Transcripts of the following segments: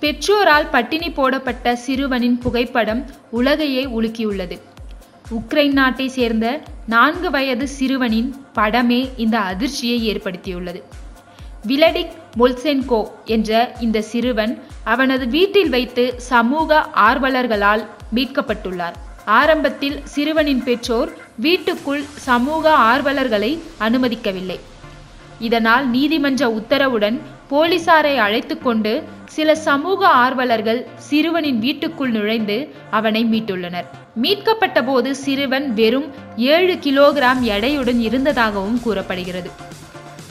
பெற்றோரால் பட்டினி போடப்பட்ட சிறுவனின் புகைப்படம் உலகையே உலுக்கியுள்ளது. உக்ரைன் நாட்டை சேர்ந்த நான்கு வயது சிறுவனின் படமே இந்த அதிர்ச்சியை ஏற்படுத்தியுள்ளது. விலடிக் மொல்சென்கோ என்ற இந்த சிறுவன் அவனது வீட்டில் வைத்து சமூக ஆர்வலர்களால் மீட்கப்பட்டுள்ளார். ஆரம்பத்தில் சிறுவனின் பெற்றோர் வீட்டுக்குள் சமூக ஆர்வலர்களை அனுமதிக்கவில்லை. இதனால் நீதிமன்ற உத்தரவுடன் போலீசாரை அழைத்து கொண்டு சில சமூக ஆர்வலர்கள் சிறுவனின் வீட்டுக்குள் நுழைந்து அவனை மீட்டுள்ளனர். மீட்கப்பட்ட போது சிறுவன் வெறும் ஏழு கிலோகிராம் எடையுடன் இருந்ததாகவும் கூறப்படுகிறது.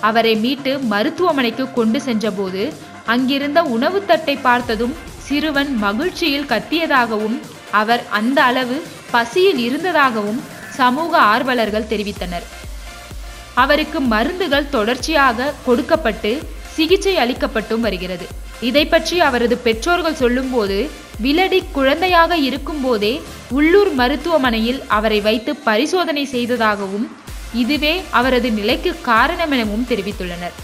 அவரை மீட்டு மருத்துவமனைக்கு கொண்டு சென்றபோது அங்கிருந்த உணவு தட்டை பார்த்ததும் சிறுவன் மகிழ்ச்சியில் கத்தியதாகவும் அவர் அந்த அளவு பசியில் இருந்ததாகவும் சமூக ஆர்வலர்கள் தெரிவித்தனர். அவருக்கு மருந்துகள் தொடர்ச்சியாக கொடுக்கப்பட்டு சிகிச்சை அளிக்கப்பட்டும் வருகிறது. இதை பற்றி அவரது பெற்றோர்கள் சொல்லும்போது விலடி குழந்தையாக இருக்கும்போதே உள்ளூர் மருத்துவமனையில் அவரை வைத்து பரிசோதனை செய்ததாகவும் இதுவே அவரது நிலைக்கு காரணம் எனவும் தெரிவித்துள்ளனர்.